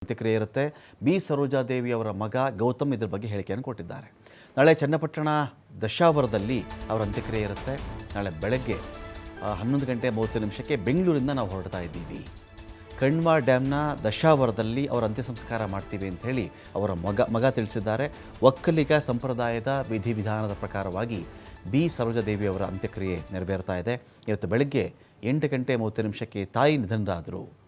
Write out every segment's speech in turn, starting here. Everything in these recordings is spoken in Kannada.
ಪ್ರತಿಕ್ರಿಯೆ ಇರುತ್ತೆ. ಬಿ. ಸರೋಜಾದೇವಿ ಅವರ ಮಗ ಗೌತಮ್ ಇದ್ರ ಬಗ್ಗೆ ಹೇಳಿಕೆಯನ್ನು ಕೊಟ್ಟಿದ್ದಾರೆ. ನಾಳೆ ಚನ್ನಪಟ್ಟಣ ದಶಾವರದಲ್ಲಿ ಅವರ ಅಂತ್ಯಕ್ರಿಯೆ ಇರುತ್ತೆ. ನಾಳೆ ಬೆಳಗ್ಗೆ ಹನ್ನೊಂದು ಗಂಟೆ ಮೂವತ್ತು ನಿಮಿಷಕ್ಕೆ ಬೆಂಗಳೂರಿಂದ ನಾವು ಹೊರಡ್ತಾ ಇದ್ದೀವಿ. ಕಣ್ವಾ ಡ್ಯಾಮ್ನ ದಶಾವರದಲ್ಲಿ ಅವರ ಅಂತ್ಯ ಸಂಸ್ಕಾರ ಮಾಡ್ತೀವಿ ಅಂತ ಹೇಳಿ ಅವರ ಮಗ ಮಗ ತಿಳಿಸಿದ್ದಾರೆ. ಒಕ್ಕಲಿಗ ಸಂಪ್ರದಾಯದ ವಿಧಿವಿಧಾನದ ಪ್ರಕಾರವಾಗಿ ಬಿ. ಸರೋಜಾದೇವಿ ಅವರ ಅಂತ್ಯಕ್ರಿಯೆ ನೆರವೇರ್ತಾ ಇದೆ. ಇವತ್ತು ಬೆಳಗ್ಗೆ ಎಂಟು ಗಂಟೆ ಮೂವತ್ತು ನಿಮಿಷಕ್ಕೆ ತಾಯಿ ನಿಧನರಾದರು.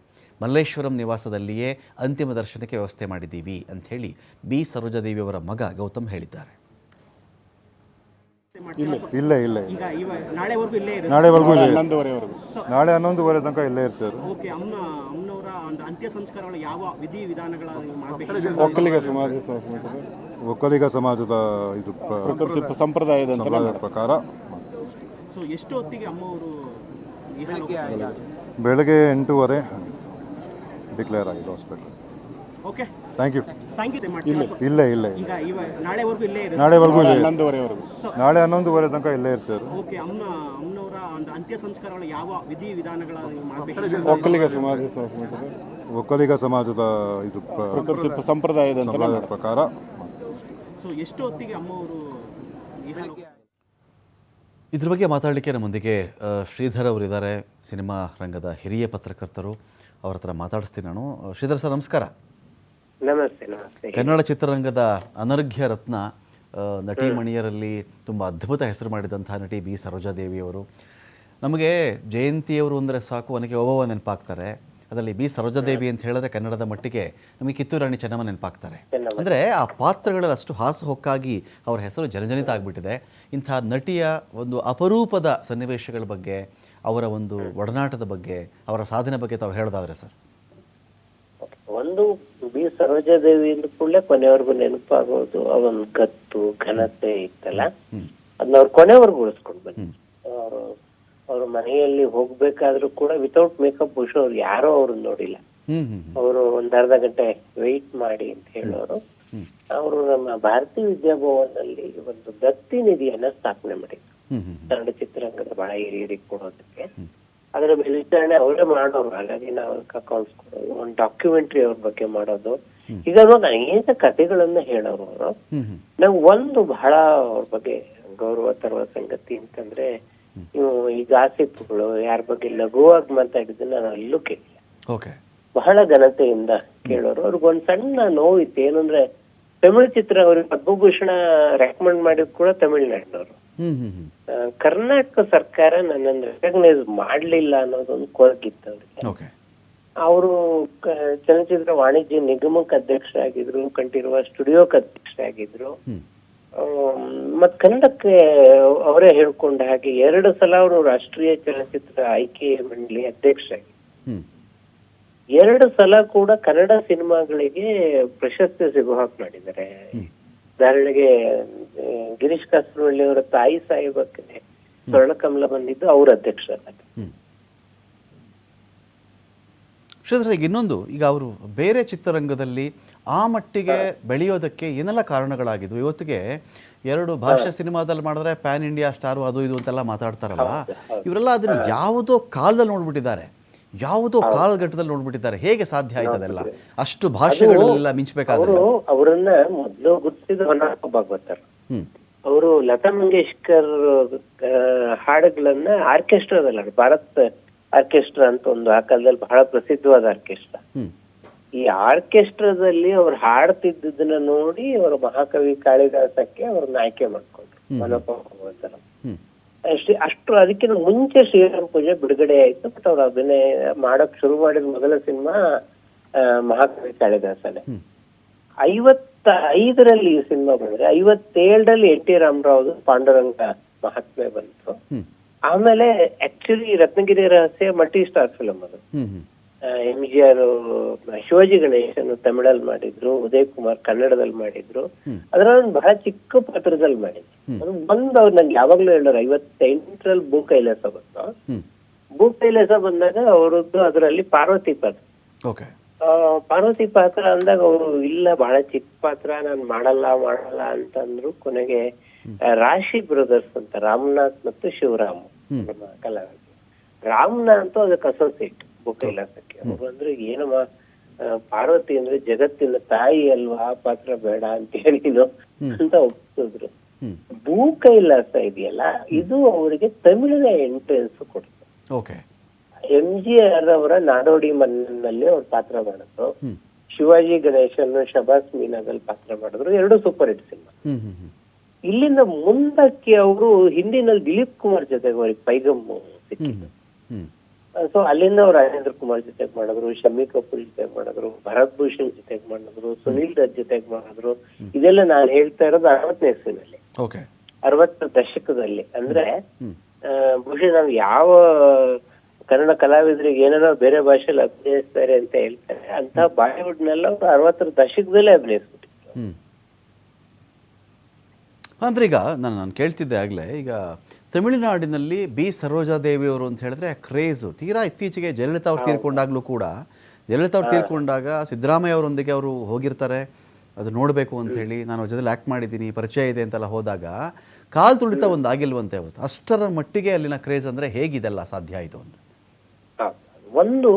ಮಲ್ಲೇಶ್ವರಂ ನಿವಾಸದಲ್ಲಿಯೇ ಅಂತಿಮ ದರ್ಶನಕ್ಕೆ ವ್ಯವಸ್ಥೆ ಮಾಡಿದ್ದೀವಿ ಅಂಥೇಳಿ ಬಿ. ಸರೋಜಾದೇವಿ ಅವರ ಮಗ ಗೌತಮ್ ಹೇಳಿದ್ದಾರೆ. ಇಲ್ಲ ಇಲ್ಲ ಇಲ್ಲ ಈಗ ನಾಳೆವರೆಗೂ ಇಲ್ಲೇ ನಾಳೆ ಹನ್ನೊಂದುವರೆ ತನಕ ಇಲ್ಲೇ ಇರ್ತಾರೆ. ಓಕೆ ಅಮ್ಮ ಅಮ್ಮನವರ ಒಂದು ಅಂತ್ಯ ಯಾವ ವಿಧಿ ವಿಧಾನಗಳ ಮಾಡಬೇಕು? ಒಕ್ಕಲಿಗ ಸಮಾಜ ಸಮಾಜದ ಒಕ್ಕಲಿಗ ಸಮಾಜದ ಇದು ಪ್ರ- ಪ್ರಕೃತಿ ಸಂಪ್ರದಾಯದ ಪ್ರಕಾರ. ಬೆಳಗ್ಗೆ ಎಂಟೂವರೆ. ಡಿಕ್ಲೇರ್ ಆಗಿದೆ hospital okay thank you thank you ಇಲ್ಲ ಇಲ್ಲ ಇಲ್ಲ ಈಗ ಇವ ನಾಳೆವರೆಗೂ ಇಲ್ಲೇ ಇರುತ್ತೆ ನಾಳೆವರೆಗೂ ಇಲ್ಲ. ಹನ್ನೊಂದುವರೆವರೆಗೂ. ನಾಳೆ ಹನ್ನೊಂದುವರೆ ತನಕ ಇಲ್ಲೇ ಇರ್ತಾರೆ ಓಕೆ ಅಮ್ಮ ಅಮ್ಮನವರ ಒಂದು ಅಂತ್ಯ ಸಂಸ್ಕಾರಗಳು ಯಾವ ವಿಧಿ ವಿಧಾನಗಳ ಮಾಡಬೇಕು? ಒಕ್ಕಲಿಗ ಸಮಾಜ. ಸಮಾಜದ ಒಕ್ಕಲಿಗ ಸಮಾಜದ ಇದು ಪ್ರ- ಪ್ರಕೃತಿ ಸಂಪ್ರದಾಯದ ಪ್ರಕಾರ. ಸೊ ಎಷ್ಟು ಹೊತ್ತಿಗೆ ಅಮ್ಮ ಅವರು ಇದ್ರ ಬಗ್ಗೆ ಮಾತಾಡಲಿಕ್ಕೆ ನಮ್ಮೊಂದಿಗೆ ಆ, ಶ್ರೀಧರ್ ಅವರಿದ್ದಾರೆ ಸಿನಿಮಾ ರಂಗದ ಹಿರಿಯ ಪತ್ರಕರ್ತರು. ಅವ್ರ ಹತ್ರ ಮಾತಾಡಿಸ್ತೀನಿ ನಾನು. ಶ್ರೀಧರ್ ಸರ್ ನಮಸ್ಕಾರ. ನಮಸ್ತೆ ನಮಸ್ತೆ. ಕನ್ನಡ ಚಿತ್ರರಂಗದ ಅನರ್ಘ್ಯ ರತ್ನ ನಟಿ ಮಣಿಯರಲ್ಲಿ ತುಂಬ ಅದ್ಭುತ ಹೆಸರು ಮಾಡಿದಂತಹ ನಟಿ ಬಿ. ಸರೋಜಾದೇವಿಯವರು. ನಮಗೆ ಜಯಂತಿಯವರು ಅಂದರೆ ಸಾಕು ನನಗೆ ಒಬ್ಬವ ನೆನಪಾಗ್ತಾರೆ. ಅದರಲ್ಲಿ ಬಿ ಸರೋಜಾದೇವಿ ಅಂತ ಹೇಳಿದ್ರೆ ಕನ್ನಡದ ಮಟ್ಟಿಗೆ ನಮಗೆ ಕಿತ್ತೂರು ರಾಣಿ ಚೆನ್ನಮ್ಮ ನೆನಪಾಗ್ತಾರೆ. ಅಂದರೆ ಆ ಪಾತ್ರಗಳಲ್ಲಿ ಅಷ್ಟು ಹಾಸುಹೊಕ್ಕಾಗಿ ಅವರ ಹೆಸರು ಜನಜನಿತ ಆಗಿಬಿಟ್ಟಿದೆ. ಇಂಥ ನಟಿಯ ಒಂದು ಅಪರೂಪದ ಸನ್ನಿವೇಶಗಳ ಬಗ್ಗೆ ಅವರ ಒಂದು ಒಡನಾಟದ ಬಗ್ಗೆ ಅವರ ಸಾಧನೆ ಬಗ್ಗೆ ತಾವು ಹೇಳೋದಾದ್ರೆ ಸರ್? ಒಂದು ಬಿ ಸರೋಜಾದೇವಿ ಅಂದ ಕೂಡಲೇ ಕೊನೆವರೆಗೂ ನೆನಪಾಗೋದು ಅವನ ಕತ್ತು ಘನತೆ ಇತ್ತಲ್ಲ? ಅದನ್ನ ಅವ್ರು ಕೊನೆವರೆಗೂ ಉಳಿಸ್ಕೊಂಡು ಬನ್ನಿ ಅವರು ಮನೆಯಲ್ಲಿ ಹೋಗ್ಬೇಕಾದ್ರೂ ಕೂಡ ವಿತೌಟ್ ಮೇಕಪ್ ಬಹುಶಃ ಅವ್ರು ಯಾರೋ ಅವ್ರನ್ನ ನೋಡಿಲ್ಲ. ಅವರು ಒಂದ್ ಅರ್ಧ ಗಂಟೆ ವೆಯ್ಟ್ ಮಾಡಿ ಅಂತ ಹೇಳೋರು. ಅವರು ನಮ್ಮ ಭಾರತೀಯ ವಿದ್ಯಾಭವನದಲ್ಲಿ ಒಂದು ದತ್ತಿ ನಿಧಿಯನ್ನ ಸ್ಥಾಪನೆ ಮಾಡಿ ಕನ್ನಡ ಚಿತ್ರರಂಗದ ಬಹಳ ಹಿರಿಯರಿಗೆ ಕೊಡೋದಕ್ಕೆ. ಅದರ ಮೇಲ್ವಿಚಾರಣೆ ಅವರೇ ಮಾಡೋರು. ಹಾಗಾಗಿ ನಾವು ಅಕೌಂಟ್ಸ್ ಕೊಡೋದು ಒಂದು ಡಾಕ್ಯುಮೆಂಟ್ರಿ ಅವ್ರ ಬಗ್ಗೆ ಮಾಡೋದು. ಈಗ ಅನೇಕ ಕಥೆಗಳನ್ನ ಹೇಳೋರು ಅವರು. ನಂಗೆ ಒಂದು ಬಹಳ ಅವ್ರ ಬಗ್ಗೆ ಗೌರವ ತರುವ ಸಂಗತಿ ಅಂತಂದ್ರೆ ನೀವು ಈ ಗಾಸಿಪ್ಗಳು ಯಾರ ಬಗ್ಗೆ ಲಘುವಾಗಿ ಮಾತಾಡಿದ್ದು ನಾನು ಅಲ್ಲೂ ಕೇಳಿಲ್ಲ. ಓಕೆ. ಬಹಳ ಘನತೆಯಿಂದ ಕೇಳೋರು. ಅವ್ರಿಗೆ ಒಂದ್ ಸಣ್ಣ ನೋವಿತ್ತು ಏನಂದ್ರೆ ತಮಿಳು ಚಿತ್ರ ಅವ್ರಿಗೆ ಪದ್ಮಭೂಷಣ ರೆಕಮೆಂಡ್ ಮಾಡಿದ್ ಕೂಡ ತಮಿಳ್ನಾಡಿನವರು. ಕರ್ನಾಟಕ ಸರ್ಕಾರ ನನ್ನ ರೆಕಗ್ನೈಸ್ ಮಾಡ್ಲಿಲ್ಲ ಅನ್ನೋದೊಂದು ಕೊರಗಿತ್ತು ಅವ್ರಿಗೆ. ಅವರು ಚಲನಚಿತ್ರ ವಾಣಿಜ್ಯ ನಿಗಮಕ್ಕೆ ಅಧ್ಯಕ್ಷರಾಗಿದ್ರು ಕಂಠೀರವ ಸ್ಟುಡಿಯೋಕ್ಕೆ ಅಧ್ಯಕ್ಷರಾಗಿದ್ರು. ಮತ್ ಕನ್ನಡಕ್ಕೆ ಅವರೇ ಹೇಳ್ಕೊಂಡ ಹಾಗೆ ಎರಡು ಸಲ ಅವರು ರಾಷ್ಟ್ರೀಯ ಚಲನಚಿತ್ರ ಆಯ್ಕೆ ಮಂಡಳಿ ಅಧ್ಯಕ್ಷರಾಗಿದ್ರು ಎರಡು ಸಲ ಕೂಡ ಕನ್ನಡ ಸಿನಿಮಾಗಳಿಗೆ ಪ್ರಶಸ್ತಿ ಸಿಗುವ ಹಾಗೆ ಮಾಡಿದ್ದಾರೆ. ಉದಾಹರಣೆಗೆ ಗಿರೀಶ್ ಕಾಸರವಳ್ಳಿ ಅವರ ತಾಯಿ ಸಾಹೇಬಕ್ಕೆ ಸ್ವರ್ಣಕಮಲ ಬಂದಿದ್ದು ಅವ್ರ ಅಧ್ಯಕ್ಷರಾಗಿದ್ರು ಶ್ರೀಧರ್ ಇನ್ನೊಂದು ಈಗ ಅವರು ಬೇರೆ ಚಿತ್ರರಂಗದಲ್ಲಿ ಆ ಮಟ್ಟಿಗೆ ಬೆಳೆಯೋದಕ್ಕೆ ಏನೆಲ್ಲ ಕಾರಣಗಳಾಗಿದ್ವು? ಇವತ್ತಿಗೆ ಎರಡು ಭಾಷೆ ಸಿನಿಮಾದಲ್ಲಿ ಮಾಡಿದ್ರೆ ಪ್ಯಾನ್ ಇಂಡಿಯಾ ಸ್ಟಾರ್ ಅದು ಇದು ಅಂತೆಲ್ಲ ಮಾತಾಡ್ತಾರಲ್ಲ? ಇವರೆಲ್ಲ ಅದನ್ನು ಯಾವುದೋ ಕಾಲದಲ್ಲಿ ನೋಡ್ಬಿಟ್ಟಿದ್ದಾರೆ. ಯಾವುದೋ ಕಾಲಘಟ್ಟದಲ್ಲಿ ನೋಡ್ಬಿಟ್ಟಿದ್ದಾರೆ. ಹೇಗೆ ಸಾಧ್ಯ ಆಯ್ತು ಅದೆಲ್ಲ? ಅಷ್ಟು ಭಾಷೆಗಳಲ್ಲೆಲ್ಲ ಮಿಂಚಬೇಕಾದ್ರೆ? ಅವರು ಅವರನ್ನ ಮೊದಲು ಗುರುತಿಸಿದ ಅವರು ಲತಾ ಮಂಗೇಶ್ಕರ್ ಹಾಡುಗಳನ್ನ ಆರ್ಕೆಸ್ಟ್ರಾದಲ್ಲಿ ಭಾರತ್ ಆರ್ಕೆಸ್ಟ್ರಾ ಅಂತ ಒಂದು ಆ ಕಾಲದಲ್ಲಿ ಬಹಳ ಪ್ರಸಿದ್ಧವಾದ ಆರ್ಕೆಸ್ಟ್ರಾ. ಈ ಆರ್ಕೆಸ್ಟ್ರಾದಲ್ಲಿ ಅವ್ರು ಹಾಡ್ತಿದ್ದನ್ನ ನೋಡಿ ಅವರು ಮಹಾಕವಿ ಕಾಳಿದಾಸಕ್ಕೆ ಅವ್ರನ್ನ ಆಯ್ಕೆ ಮಾಡ್ಕೊಂಡ್ರು. ಮನೋಪರ ಅಷ್ಟೇ ಅಷ್ಟು ಅದಕ್ಕಿಂತ ಮುಂಚೆ ಶ್ರೀರಾಮ್ ಪೂಜೆ ಬಿಡುಗಡೆ ಆಯ್ತು ಬಟ್ ಅವ್ರು ಅಭಿನಯ ಮಾಡಕ್ ಶುರು ಮಾಡಿದ ಮೊದಲ ಸಿನಿಮಾ ಮಹಾಕವಿ ಕಾಳಿದಾಸನೇ. ಐವತ್ತ ಐದರಲ್ಲಿ ಈ ಸಿನಿಮಾ ಬಂದ್ರೆ ಐವತ್ತೇಳರಲ್ಲಿ ಎನ್ ಟಿ ರಾಮರಾವ್ ಪಾಂಡುರಂಗ ಮಹಾತ್ಮೆ ಬಂತು. ಆಮೇಲೆ actually Ratnagiri Rahasya multi star film ಅದು M G R Shivaji Ganesan ತಮಿಳಲ್ಲಿ ಮಾಡಿದ್ರು ಉದಯ್ ಕುಮಾರ್ ಕನ್ನಡದಲ್ಲಿ ಮಾಡಿದ್ರು. ಅದರ ಬಹಳ ಚಿಕ್ಕ ಪಾತ್ರದಲ್ಲಿ ಮಾಡಿದ್ರು. ಅದು ಬಂದು ಅವ್ರು ನಂಗೆ ಯಾವಾಗ್ಲೂ ಹೇಳೋರು ಐವತ್ತೆಂಟರಲ್ಲಿ ಭೂ ಕೈಲಾಸ ಬಂತು. ಭೂ ಕೈಲಾಸ ಬಂದಾಗ ಅವರದ್ದು ಅದರಲ್ಲಿ ಪಾರ್ವತಿ ಪಾತ್ರ. ಪಾರ್ವತಿ ಪಾತ್ರ ಅಂದಾಗ ಅವರು ಇಲ್ಲ ಬಹಳ ಚಿಕ್ಕ ಪಾತ್ರ ನಾನು ಮಾಡಲ್ಲ ಮಾಡಲ್ಲ ಅಂತಂದ್ರು ಕೊನೆಗೆ ರಾಶಿ ಬ್ರದರ್ಸ್ ಅಂತ ರಾಮನಾಥ್ ಮತ್ತು ಶಿವರಾಮ್ ನಮ್ಮ ಕಲಾವಿದರು. ರಾಮನಾಥ್ ಅದಕ್ಕೆ ಅಸೋಸಿಯೇಟ್ ಬುಕ್ ಇಲಾಖಕ್ಕೆ ಅವ್ರು ಅಂದ್ರೆ ಏನಮ್ಮ ಪಾರ್ವತಿ ಅಂದ್ರೆ ಜಗತ್ತಿನ ತಾಯಿ ಅಲ್ವಾ ಆ ಪಾತ್ರ ಬೇಡ ಅಂತ ಹೇಳಿದ್ರು ಅಂತ ಒಪ್ಸಿದ್ರು ಹ್ಮ್. ಭೂ ಕೈಲಾಸ ಇದೆಯಲ್ಲ ಇದು ಅವರಿಗೆ ತಮಿಳಿನ ಎಂಟ್ರೆನ್ಸ್ ಕೊಡ್ತು. ಎಂ ಜಿ ಆರ್ ಅವರ ನಾಡೋಡಿ ಮನ್ನಲ್ಲಿ ಅವ್ರ ಪಾತ್ರ ಮಾಡಿದ್ರು. ಶಿವಾಜಿ ಗಣೇಶನ್ ಶಬಾಸ್ ಮೀನಾದಲ್ಲಿ ಪಾತ್ರ ಮಾಡಿದ್ರು. ಎರಡು ಸೂಪರ್ ಹಿಟ್ ಸಿನಿಮಾ. ಇಲ್ಲಿಂದ ಮುಂದಕ್ಕೆ ಅವರು ಹಿಂದಿನಲ್ಲಿ ದಿಲೀಪ್ ಕುಮಾರ್ ಜೊತೆಗೆ ಅವ್ರಿಗೆ ಪೈಗಮ್ಮು ಸಿಕ್ಕಿದ್ದು. ಸೊ ಅಲ್ಲಿಂದ ಅವ್ರು ರಾಜೇಂದ್ರ ಕುಮಾರ್ ಜೊತೆಗೆ ಮಾಡಿದ್ರು ಶಮಿ ಕಪೂರ್ ಜೊತೆಗೆ ಮಾಡಿದ್ರು ಭರತ್ ಭೂಷಣ್ ಜೊತೆಗೆ ಮಾಡಿದ್ರು ಸುನೀಲ್ ದತ್ ಜೊತೆಗೆ ಮಾಡಿದ್ರು. ಇದೆಲ್ಲ ನಾನು ಹೇಳ್ತಾ ಇರೋದು ಅರವತ್ತನೇ ಇಸ್ವಿನಲ್ಲಿ ಅರವತ್ತರ ದಶಕದಲ್ಲಿ. ಅಂದ್ರೆ ಬಹುಶಃ ನಾವು ಯಾವ ಕನ್ನಡ ಕಲಾವಿದರಿಗೆ ಏನೇನೋ ಬೇರೆ ಭಾಷೆಯಲ್ಲಿ ಅಭಿನಯಿಸ್ತಾರೆ ಅಂತ ಹೇಳ್ತಾರೆ ಅಂತ ಬಾಲಿವುಡ್ ನೆಲ್ಲ ಅವ್ರು ಅರವತ್ತರ ದಶಕದಲ್ಲೇ ಅಭಿನಯಿಸ್ಬಿಟ್ಟಿದ್ರು. ಅಂದ್ರೆ ಈಗ ನಾನು ನಾನು ಕೇಳ್ತಿದ್ದೆ ಆಗಲೇ ಈಗ ತಮಿಳುನಾಡಿನಲ್ಲಿ ಬಿ ಸರೋಜಾದೇವಿಯವರು ಅಂತ ಹೇಳಿದ್ರೆ ಕ್ರೇಜು ತೀರಾ ಇತ್ತೀಚೆಗೆ ಜಯಲಲಿತಾ ಅವ್ರು ತೀರ್ಕೊಂಡಾಗಲೂ ಕೂಡ ಜಯಲಲಿತಾ ಅವ್ರು ತೀರ್ಕೊಂಡಾಗ ಸಿದ್ದರಾಮಯ್ಯ ಅವರೊಂದಿಗೆ ಅವರು ಹೋಗಿರ್ತಾರೆ ಅದು ನೋಡಬೇಕು ಅಂತ ಹೇಳಿ ನಾನು ಜೊತೆಲಿ ಆ್ಯಕ್ಟ್ ಮಾಡಿದ್ದೀನಿ ಪರಿಚಯ ಇದೆ ಅಂತೆಲ್ಲ ಹೋದಾಗ ಕಾಲು ತುಳಿತ ಒಂದು ಆಗಿಲ್ವಂತೆ ಅವತ್ತು. ಅಷ್ಟರ ಮಟ್ಟಿಗೆ ಅಲ್ಲಿನ ಕ್ರೇಜ್ ಅಂದರೆ ಹೇಗಿದೆಲ್ಲ ಸಾಧ್ಯ ಆಯಿತು ಅಂತ? ಒಂದು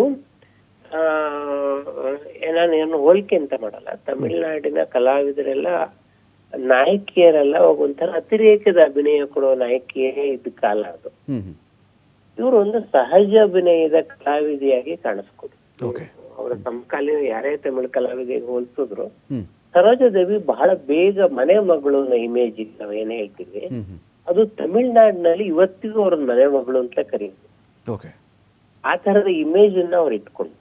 ನಾನು ಏನು ಹೋಲಿಕೆ ಅಂತ ಮಾಡಲ್ಲ. ತಮಿಳುನಾಡಿನ ಕಲಾವಿದರೆಲ್ಲ ನಾಯಕಿಯರೆಲ್ಲ ಒಂಥರ ಅತಿರೇಕದ ಅಭಿನಯ ಕೊಡೋ ನಾಯಕಿಯೇ ಇದ್ದ ಕಾಲ ಅದು. ಇವರು ಒಂದು ಸಹಜ ಅಭಿನಯದ ಕಲಾವಿದೆಯಾಗಿ ಕಾಣಿಸ್ಕೊಡು ಅವರ ಸಮಕಾಲೀನ ಯಾರೇ ತಮಿಳು ಕಲಾವಿದೆಗೆ ಹೋಲಿಸಿದ್ರು ಸರೋಜ ಸರೋಜಾದೇವಿ ಬಹಳ ಬೇಗ ಮನೆ ಮಗಳು ಇಮೇಜ್ ನಾವ್ ಏನ್ ಹೇಳ್ತೀವಿ ಅದು ತಮಿಳ್ನಾಡಿನಲ್ಲಿ ಇವತ್ತಿಗೂ ಅವ್ರ ಮನೆ ಮಗಳು ಅಂತ ಕರೀತಾರೆ. ಓಕೆ. ಆ ತರದ ಇಮೇಜ್ ಅನ್ನ ಅವ್ರು ಇಟ್ಕೊಂಡು